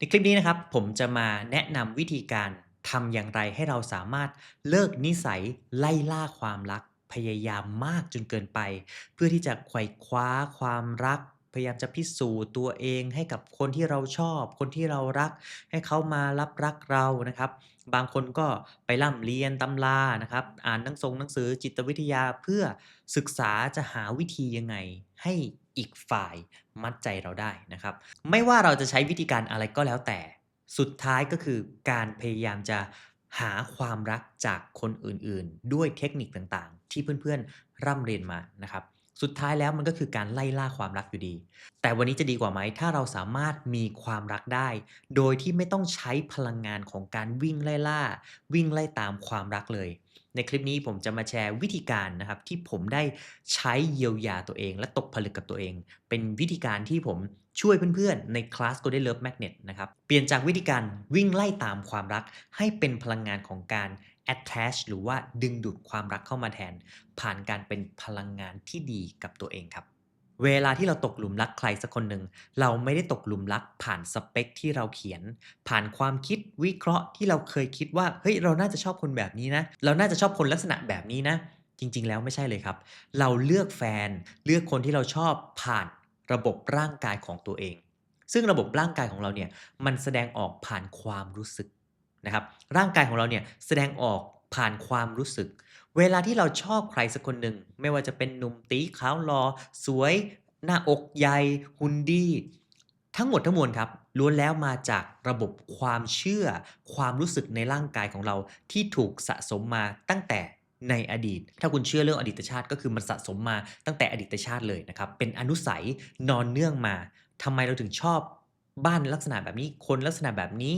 ในคลิปนี้นะครับผมจะมาแนะนำวิธีการทำอย่างไรให้เราสามารถเลิกนิสัยไล่ล่าความรัก พยายามมากจนเกินไป เพื่อที่จะไขว่คว้าความรัก พยายามจะพิสูจน์ตัวเองให้กับคนที่เราชอบ คนที่เรารัก ให้เขามารับรักเรานะครับ บางคนก็ไปร่ำเรียนตำรานะครับ อ่านหนังสงหนังสือจิตวิทยาเพื่อศึกษาจะหาวิธียังไง ให้ อีกฝ่ายมัดใจเราได้นะครับ ไม่ว่าเราจะใช้วิธีการอะไรก็แล้วแต่ สุดท้ายก็คือการพยายามจะหาความรักจากคนอื่นๆ ด้วยเทคนิคต่างๆ ที่เพื่อนๆ ร่ำเรียนมานะครับ สุดท้ายแล้วมันก็คือการไล่ล่าความรักอยู่ดี แต่วันนี้จะดีกว่าไหมถ้าเราสามารถมีความรักได้ โดยที่ไม่ต้องใช้พลังงานของการวิ่งไล่ล่า วิ่งไล่ตามความรักเลย ในคลิปนี้ผมจะมาแชร์วิธีการนะครับที่ผมได้ใช้เยียวยาตัวเอง และตกผลึกกับตัวเอง เป็นวิธีการที่ผมช่วยเพื่อนๆ ในคลาส Golden Love Magnet นะครับเปลี่ยนจากวิธีการวิ่งไล่ตามความรัก ให้เป็นพลังงานของการ attach หรือว่าดึงดูดความรักเข้ามาแทน ผ่านการเป็นพลังงานที่ดีกับตัวเองครับ เวลาที่เราตกหลุมรักใครสักคนหนึ่ง เราไม่ได้ตกหลุมรักผ่านสเปคที่เราเขียน ผ่านความคิดวิเคราะห์ที่เราเคยคิดว่าเฮ้ยเราน่าจะชอบคนแบบนี้นะ เราน่าจะชอบคนลักษณะแบบนี้นะ จริง ๆ แล้วไม่ใช่เลยครับ เราเลือกแฟนเลือกคนที่เราชอบผ่านระบบร่างกายของตัวเอง ซึ่งระบบร่างกายของเราเนี่ยมันแสดงออกผ่านความรู้สึกนะครับร่างกายของเราเนี่ยแสดงออกผ่านความรู้สึก เวลาที่เราชอบใครสักคนหนึ่ง ไม่ว่าจะเป็นหนุ่มตีขาวลอ่อสวย หน้าอกใหญ่หุ่นดี ทั้งหมดทั้งมวลครับล้วนแล้วมาจากระบบความเชื่อ ความรู้สึกในร่างกายของเราที่ถูกสะสมมาตั้งแต่ในอดีต ถ้าคุณเชื่อเรื่องอดีตชาติก็คือมันสะสมมาตั้งแต่อดีตชาติเลยนะครับ เป็นอนุสัยนอนเนื่องมาทำไมเราถึงชอบบ้านลักษณะแบบนี้ คนลักษณะแบบนี้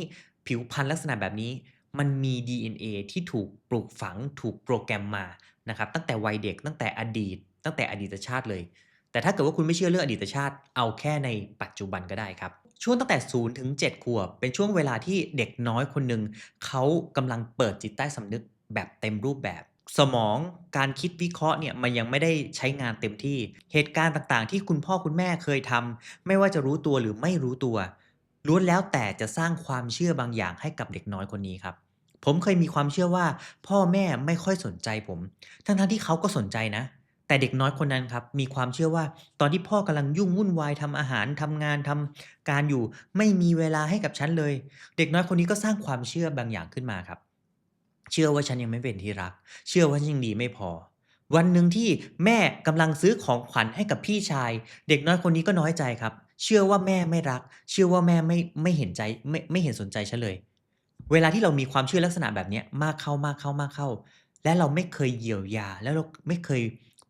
ผิวพรรณลักษณะแบบนี้ มันมี DNA ที่ถูกปลูกฝังถูกโปรแกรมมานะครับตั้งแต่วัยเด็กตั้งแต่อดีต ตั้งแต่อดีตชาติเลย แต่ถ้าเกิดว่าคุณไม่เชื่อเรื่องอดีตชาติ เอาแค่ในปัจจุบันก็ได้ครับช่วงตั้งแต่0ถึง7ขวบ เป็นช่วงเวลาที่เด็กน้อยคนหนึ่งเขากำลังเปิดจิตใต้สำนึกแบบเต็มรูปแบบสมองการคิดวิเคราะห์เนี่ยมันยังไม่ได้ใช้งานเต็มที่ เหตุการณ์ต่างๆ ที่คุณพ่อคุณแม่เคยทำไม่ว่าจะรู้ตัวหรือไม่รู้ตัว ล้วนแล้วแต่จะสร้างความเชื่อบางอย่างให้กับเด็กน้อยคนนี้ครับ ผมเคยมีความเชื่อว่า พ่อแม่ไม่ค่อยสนใจผม ทั้งๆที่เขาก็สนใจนะ แต่เด็กน้อยคนนั้นครับ มีความเชื่อว่า ตอนที่พ่อกำลังยุ่งวุ่นวายทำอาหารทำงานทำการอยู่ ไม่มีเวลาให้กับฉันเลย เด็กน้อยคนนี้ก็สร้างความเชื่อบางอย่างขึ้นมาครับ เชื่อว่าฉันยังไม่เป็นที่รัก เชื่อว่าฉันยังดีไม่พอวันหนึ่งที่แม่กำลังซื้อของขวัญให้กับพี่ชาย เด็กน้อยคนนี้ก็น้อยใจครับ เชื่อว่าแม่ไม่รัก เชื่อว่าแม่ไม่ไม่เห็นใจไม่ไม่เห็นสนใจฉันเลย เวลาที่เรามีความเชื่อลักษณะแบบนี้มากเข้ามากเข้ามากเข้า และเราไม่เคยเยียวยา แล้วเราไม่เคย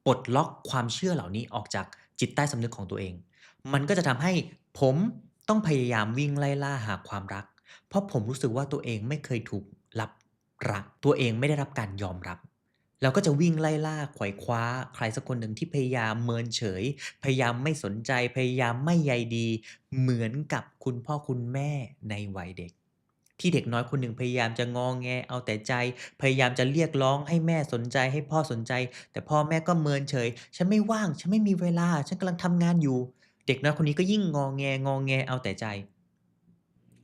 ปลดล็อกความเชื่อเหล่านี้ออกจากจิตใต้สำนึกของตัวเอง มันก็จะทำให้ผมต้องพยายามวิ่งไล่ล่าหาความรัก เพราะผมรู้สึกว่าตัวเองไม่เคยถูกรับรัก ตัวเองไม่ได้รับการยอมรับ เราก็จะวิ่งไล่ล่าไขว่คว้า ใครสักคนหนึ่งที่พยายามเมินเฉย พยายามไม่สนใจพยายามไม่ใยดี เหมือนกับคุณพ่อคุณแม่ในวัยเด็ก ที่เด็กน้อยคนหนึ่งพยายามจะงอแงเอาแต่ใจ พยายามจะเรียกร้องให้แม่สนใจให้พ่อสนใจ แต่พ่อแม่ก็เมินเฉย ฉันไม่ว่าง ฉันไม่มีเวลา ฉันกำลังทำงานอยู่ เด็กน้อยคนนี้ก็ยิ่งงอแงงอแงเอาแต่ใจ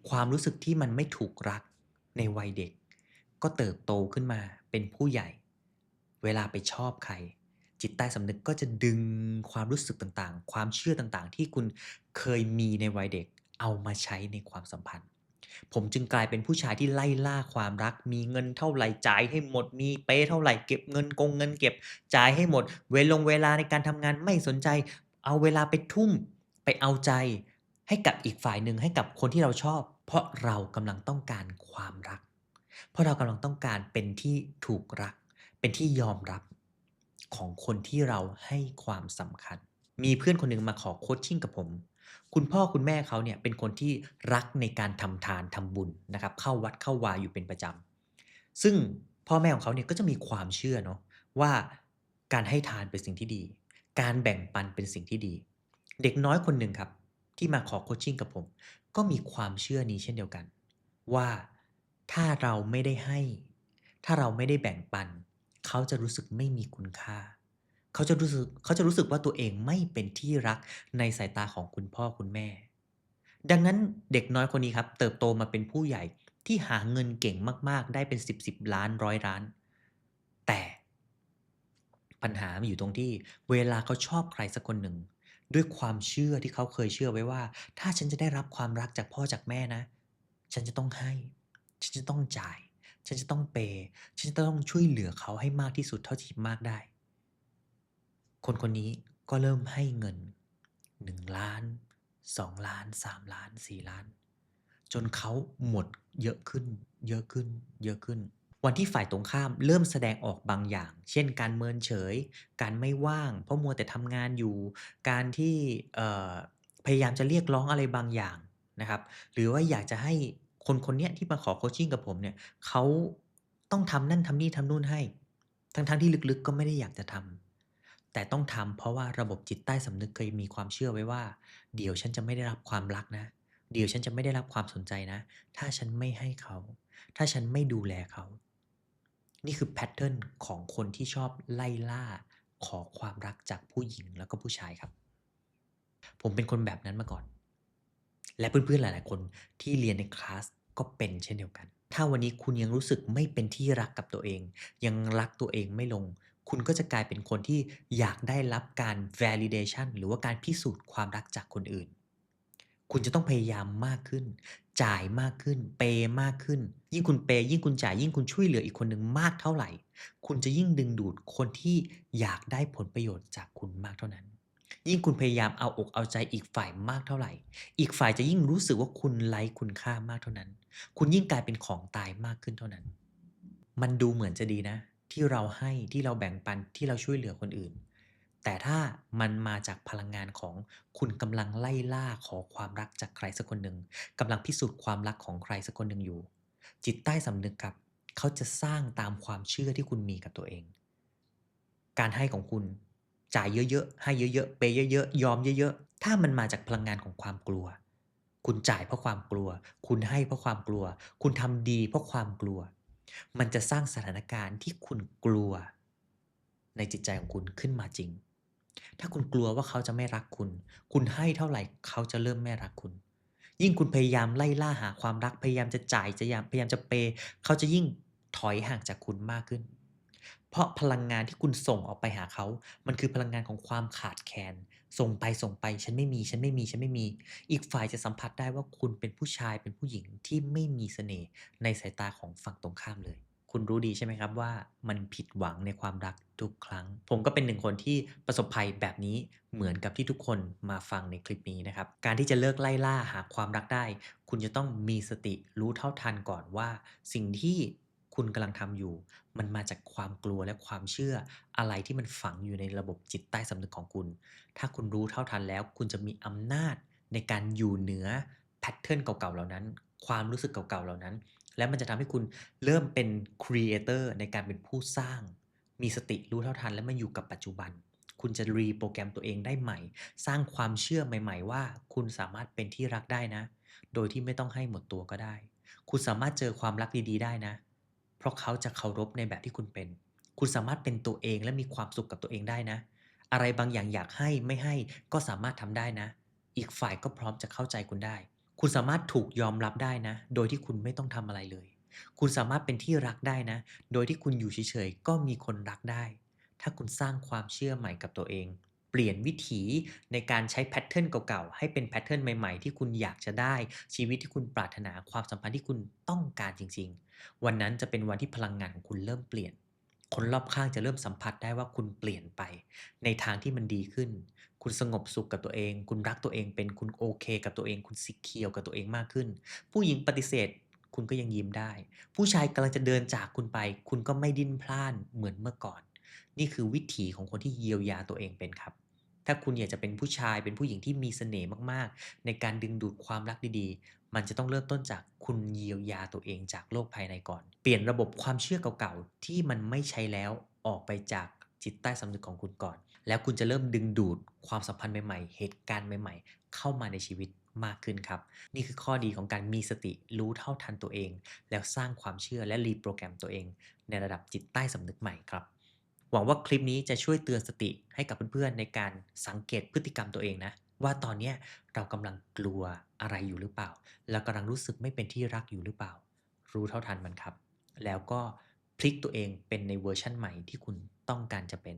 ความรู้สึกที่มันไม่ถูกรักในวัยเด็ก ก็เติบโตขึ้นมาเป็นผู้ใหญ่ เวลาไปชอบใคร จิตใต้สำนึกก็จะดึงความรู้สึกต่างๆ ความเชื่อต่างๆ ที่คุณเคยมีในวัยเด็กเอามาใช้ในความสัมพันธ์ ผมจึงกลายเป็นผู้ชายที่ไล่ล่าความรัก มีเงินเท่าไหร่จ่ายให้หมด มีเป๊เท่าไหร่เก็บเงินกงเงินเก็บจ่ายให้หมด เวลงเวลาในการทำงานไม่สนใจ เอาเวลาไปทุ่มไปเอาใจ ให้กับอีกฝ่ายหนึ่งให้กับคนที่เราชอบ เพราะเรากำลังต้องการความรัก เพราะเรากำลังต้องการเป็นที่ถูกรัก เป็นที่ยอมรับของคนที่เราให้ความสำคัญ มีเพื่อนคนหนึ่งมาขอโคชชิ่งกับผม คุณพ่อคุณแม่เขาเนี่ยเป็นคนที่รักในการทำทานทำบุญนะครับ เข้าวัดเข้าวาอยู่เป็นประจำซึ่งพ่อแม่ของเขาเนี่ยก็จะมีความเชื่อเนาะว่าการให้ทานเป็นสิ่งที่ดี การแบ่งปันเป็นสิ่งที่ดี เด็กน้อยคนหนึ่งครับ ที่มาขอโคชชิ่งกับผม ก็มีความเชื่อนี้เช่นเดียวกัน ว่าถ้าเราไม่ได้ให้ ถ้าเราไม่ได้แบ่งปัน เขาจะรู้สึกไม่มีคุณค่า เขาจะรู้สึกเขาจะรู้สึกว่าตัวเองไม่เป็นที่รักในสายตาของคุณพ่อคุณแม่ ดังนั้นเด็กน้อยคนนี้ครับเติบโตมาเป็นผู้ใหญ่ที่หาเงินเก่งมาก ๆ ได้เป็น 10 10ล้าน100ล้าน แต่ปัญหามันอยู่ตรงที่เวลาเขาชอบใครสักคนหนึ่ง ด้วยความเชื่อที่เขาเคยเชื่อไว้ว่า ถ้าฉันจะได้รับความรักจากพ่อจากแม่นะ ฉันจะต้องให้ ฉันจะต้องจ่าย ฉันจะต้องเปย์ฉันจะต้องช่วยเหลือเขาให้มากที่สุดเท่าที่มากได้ คนคนนี้ก็เริ่มให้เงิน 1 ล้าน 2 ล้าน 3 ล้าน 4 ล้าน จนเขาหมดเยอะขึ้น เยอะขึ้น เยอะขึ้น วันที่ฝ่ายตรงข้ามเริ่มแสดงออกบางอย่าง เช่นการเมินเฉย การไม่ว่าง เพราะมัวแต่ทำงานอยู่ การที่พยายามจะเรียกร้องอะไรบางอย่างนะครับ หรือว่าอยากจะให้ คนคนเนี้ยที่มาขอโคชชิ่งกับผมเนี่ยเขาต้องทำนั่นทำนี่ทำนู่นให้ ทั้งๆที่ลึกๆ ก็ไม่ได้อยากจะทำแต่ต้องทำเพราะว่าระบบจิตใต้สำนึกเคยมีความเชื่อไว้ว่า เดี๋ยวฉันจะไม่ได้รับความรักนะ เดี๋ยวฉันจะไม่ได้รับความสนใจนะ ถ้าฉันไม่ให้เขา ถ้าฉันไม่ดูแลเขา นี่คือแพตเทิร์นของคนที่ชอบไล่ล่า ขอความรักจากผู้หญิงแล้วก็ผู้ชายครับ ผมเป็นคนแบบนั้นมาก่อน และเพื่อนๆหลาย ๆ คนที่เรียนในคลาส ก็เป็นเช่นเดียวกัน ถ้าวันนี้คุณยังรู้สึกไม่เป็นที่รักกับตัวเอง ยังรักตัวเองไม่ลง คุณก็จะกลายเป็นคนที่อยากได้รับการ validation หรือว่าการพิสูจน์ความรักจากคนอื่น คุณจะต้องพยายามมากขึ้น จ่ายมากขึ้น เปย์มากขึ้น ยิ่งคุณเปย์ยิ่งคุณจ่ายยิ่งคุณช่วยเหลืออีกคนหนึ่งมากเท่าไหร่ คุณจะยิ่งดึงดูดคนที่อยากได้ผลประโยชน์จากคุณมากเท่านั้น ยิ่งคุณพยายามเอาอกเอาใจอีกฝ่ายมากเท่าไหร่ อีกฝ่ายจะยิ่งรู้สึกว่าคุณไร้คุณค่ามากเท่านั้น คุณยิ่งกลายเป็นของตายมากขึ้นเท่านั้น มันดูเหมือนจะดีนะ ที่เราให้ที่เราแบ่งปันที่เราช่วยเหลือคนอื่น แต่ถ้ามันมาจากพลังงานของคุณกำลังไล่ล่าขอความรักจากใครสักคนหนึ่งกำลังพิสูจน์ความรักของใครสักคนหนึ่งอยู่ จิตใต้สำนึกครับ เขาจะสร้างตามความเชื่อที่คุณมีกับตัวเอง การให้ของคุณ จ่ายเยอะๆ ให้เยอะๆเปย์เยอะๆ ยอมเยอะๆ ถ้ามันมาจากพลังงานของความกลัว คุณจ่ายเพราะความกลัว คุณให้เพราะความกลัว คุณทำดีเพราะความกลัว มันจะสร้างสถานการณ์ที่คุณกลัว ในจิตใจของคุณขึ้นมาจริง ถ้าคุณกลัวว่าเขาจะไม่รักคุณ คุณให้เท่าไหร่เขาจะเริ่มไม่รักคุณ ยิ่งคุณพยายามไล่ล่าหาความรัก พยายามจะจ่ายจะยพยายามจะเปย์เขาจะยิ่งถอยห่างจากคุณมากขึ้น เพราะพลังงานที่คุณส่งออกไปหาเขา มันคือพลังงานของความขาดแคลน ส่งไปส่งไป ฉันไม่มี ฉันไม่มี ฉันไม่มี อีกฝ่ายจะสัมผัสได้ว่าคุณเป็นผู้ชาย เป็นผู้หญิงที่ไม่มีเสน่ห์ในสายตาของฝั่งตรงข้ามเลย คุณรู้ดีใช่ไหมครับว่า มันผิดหวังในความรักทุกครั้ง ผมก็เป็นหนึ่งคนที่ประสบภัยแบบนี้เหมือนกับที่ทุกคนมาฟังในคลิปนี้นะครับ การที่จะเลิกไล่ล่าหาความรักได้ คุณจะต้องมีสติรู้เท่าทันก่อนว่า สิ่งที่ คุณกำลังทำอยู่ มันมาจากความกลัวและความเชื่ออะไรที่มันฝังอยู่ในระบบจิตใต้สำนึกของคุณ ถ้าคุณรู้เท่าทันแล้ว คุณจะมีอำนาจในการอยู่เหนือแพตเทิร์นเก่าๆเหล่านั้น ความรู้สึกเก่าๆเหล่านั้น และมันจะทำให้คุณเริ่มเป็นครีเอเตอร์ในการเป็นผู้สร้าง มีสติรู้เท่าทัน และมาอยู่กับปัจจุบัน คุณจะ reprogram ตัวเองได้ใหม่ สร้างความเชื่อใหม่ ๆ ว่า คุณสามารถเป็นที่รักได้นะ โดยที่ไม่ต้องให้หมดตัวก็ได้ คุณสามารถเจอความรักดีๆ ได้นะ เพราะเขาจะเคารพในแบบที่คุณเป็น คุณสามารถเป็นตัวเองและมีความสุขกับตัวเองได้นะ อะไรบางอย่างอยากให้ไม่ให้ก็สามารถทำได้นะ อีกฝ่ายก็พร้อมจะเข้าใจคุณได้ คุณสามารถถูกยอมรับได้นะ โดยที่คุณไม่ต้องทำอะไรเลย คุณสามารถเป็นที่รักได้นะ โดยที่คุณอยู่เฉยๆก็มีคนรักได้ ถ้าคุณสร้างความเชื่อใหม่กับตัวเอง ลี่ยนวิถีในการใช้แพตเทิร์นเก่าๆ ให้เป็นแพตเทิร์นใหม่ๆ ที่คุณอยากจะได้ชีวิตที่คุณปรารถนาความสัมพันธ์ที่คุณต้องการจริง ๆ วันนั้นจะเป็นวันที่พลังงานของคุณเริ่มเปลี่ยน คนรอบข้างจะเริ่มสัมผัสได้ว่าคุณเปลี่ยนไป ในทางที่มันดีขึ้น คุณสงบสุขกับตัวเอง คุณรักตัวเองเป็นคุณโอเค กับตัวเองคุณ secure กับตัวเองมากขึ้น ผู้หญิงปฏิเสธคุณก็ยังยิ้มได้ ผู้ชายกำลังจะเดินจากคุณไป คุณก็ไม่ดิ้นพล่านเหมือนเมื่อก่อน นี่คือวิถีของคนที่เยียวยาตัวเองเป็นครับ ถ้าคุณอยากจะเป็นผู้ชายเป็นผู้หญิงที่มีเสน่ห์มากๆ ในการดึงดูดความรักดีๆ มันจะต้องเริ่มต้นจากคุณเยียวยาตัวเองจากโลกภายในก่อน เปลี่ยนระบบความเชื่อเก่าๆ ที่มันไม่ใช้แล้วออกไปจากจิตใต้สำนึกของคุณก่อน แล้วคุณจะเริ่มดึงดูดความสัมพันธ์ใหม่ๆ เหตุการณ์ใหม่ ๆ เข้ามาในชีวิตมากขึ้นครับ นี่คือข้อดีของการมีสติรู้เท่าทันตัวเอง แล้วสร้างความเชื่อและ reprogram ตัวเอง ในระดับจิตใต้สำนึกใหม่ครับ หวังว่าคลิปนี้จะช่วยเตือนสติให้กับเพื่อนๆ ในการสังเกตพฤติกรรมตัวเองนะ ว่าตอนนี้เรากำลังกลัวอะไรอยู่หรือเปล่า เรากำลังรู้สึกไม่เป็นที่รักอยู่หรือเปล่า รู้เท่าทันมันครับ แล้วก็พลิกตัวเองเป็นในเวอร์ชันใหม่ที่คุณต้องการจะเป็น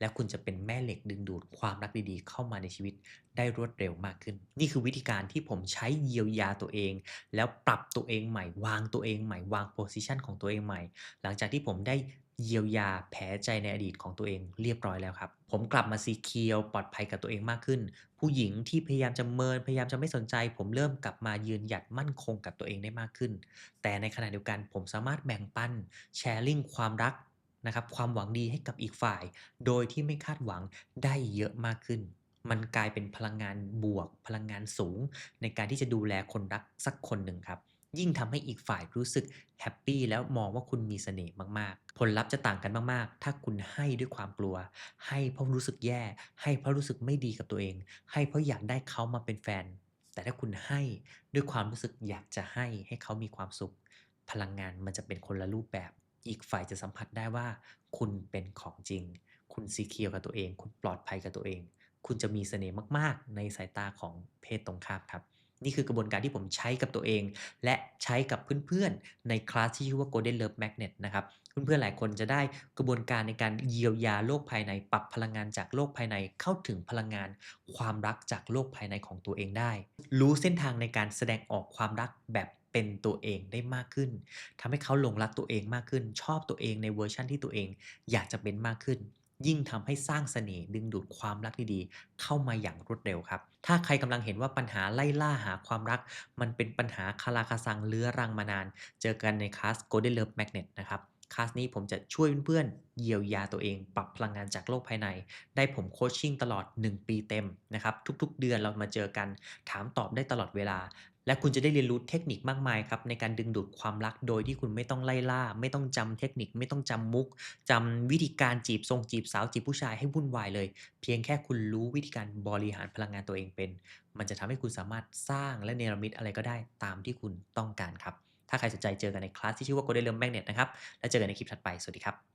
แล้วคุณจะเป็นแม่เหล็กดึงดูดความรักดีๆ เข้ามาในชีวิตได้รวดเร็วมากขึ้น นี่คือวิธีการที่ผมใช้เยียวยาตัวเอง แล้วปรับตัวเองใหม่ วางตัวเองใหม่ วางโพสิชันของตัวเองใหม่ หลังจากที่ผมได้ เยียวยาแผลใจในอดีตของตัวเองเรียบร้อยแล้วครับ ผมกลับมาซีเคียวปลอดภัยกับตัวเองมากขึ้น ผู้หญิงที่พยายามจะเมินพยายามจะไม่สนใจ ผมเริ่มกลับมายืนหยัดมั่นคงกับตัวเองได้มากขึ้น แต่ในขณะเดียวกันผมสามารถแบ่งปันแชร์ลิงความรักนะครับความหวังดีให้กับอีกฝ่าย โดยที่ไม่คาดหวังได้เยอะมากขึ้น มันกลายเป็นพลังงานบวก พลังงานสูง ในการที่จะดูแลคนรักสักคนหนึ่งครับ ยิ่งทำให้อีกฝ่ายรู้สึกแฮปปี้แล้วมองว่าคุณมีเสน่ห์มากๆ ผลลัพธ์จะต่างกันมากๆ ถ้าคุณให้ด้วยความกลัว ให้เพราะรู้สึกแย่ ให้เพราะรู้สึกไม่ดีกับตัวเอง ให้เพราะอยากได้เขามาเป็นแฟน แต่ถ้าคุณให้ด้วยความรู้สึกอยากจะให้ให้เขามีความสุข พลังงานมันจะเป็นคนละรูปแบบ อีกฝ่ายจะสัมผัสได้ว่า คุณเป็นของจริง คุณซีเคียวกับตัวเอง คุณปลอดภัยกับตัวเอง คุณจะมีเสน่ห์มากๆ ในสายตาของเพศตรงข้ามครับ นี่คือกระบวนการที่ผมใช้กับตัวเอง และใช้กับเพื่อนๆ ในคลาสที่ชื่อว่า Golden Love Magnet นะครับ เพื่อนๆ หลายคนจะได้กระบวนการในการเยียวยาโลกภายใน ปรับพลังงานจากโลกภายในเข้าถึงพลังงาน ความรักจากโลกภายในของตัวเองได้ รู้เส้นทางในการแสดงออกความรักแบบเป็นตัวเองได้มากขึ้นทำให้เขาหลงรักตัวเองมากขึ้น ชอบตัวเองในเวอร์ชันที่ตัวเองอยากจะเป็นมากขึ้น ยิ่งทำให้สร้างเสน่ห์ดึงดูดความรักดีๆ เข้ามาอย่างรวดเร็วครับ ถ้าใครกำลังเห็นว่าปัญหาไล่ล่าหาความรัก มันเป็นปัญหาคาราคาซังเลื้อรังมานาน เจอกันในคลาส Golden Love Magnet นะครับ คลาสนี้ผมจะช่วยเพื่อนๆเยียวยาตัวเอง ปรับพลังงานจากโลกภายใน ได้ผมโคชชิ่งตลอด 1 ปีเต็มนะครับ ทุกๆ เดือนเรามาเจอกัน ถามตอบได้ตลอดเวลา และคุณจะได้เรียนรู้เทคนิคมากมายครับในการดึงดูดความรักโดยที่คุณไม่ต้องไล่ล่า ไม่ต้องจำเทคนิคไม่ต้องจำมุกจำวิธีการจีบทรงจีบสาวจีบผู้ชายให้วุ่นวายเลย เพียงแค่คุณรู้วิธีการบริหารพลังงานตัวเองเป็น มันจะทำให้คุณสามารถสร้างและเนรมิตอะไรก็ได้ตามที่คุณต้องการครับ ถ้าใครสนใจเจอกันในคลาสที่ชื่อว่า Golden Love Magnet นะครับ แล้วเจอกันในคลิปถัดไป สวัสดีครับ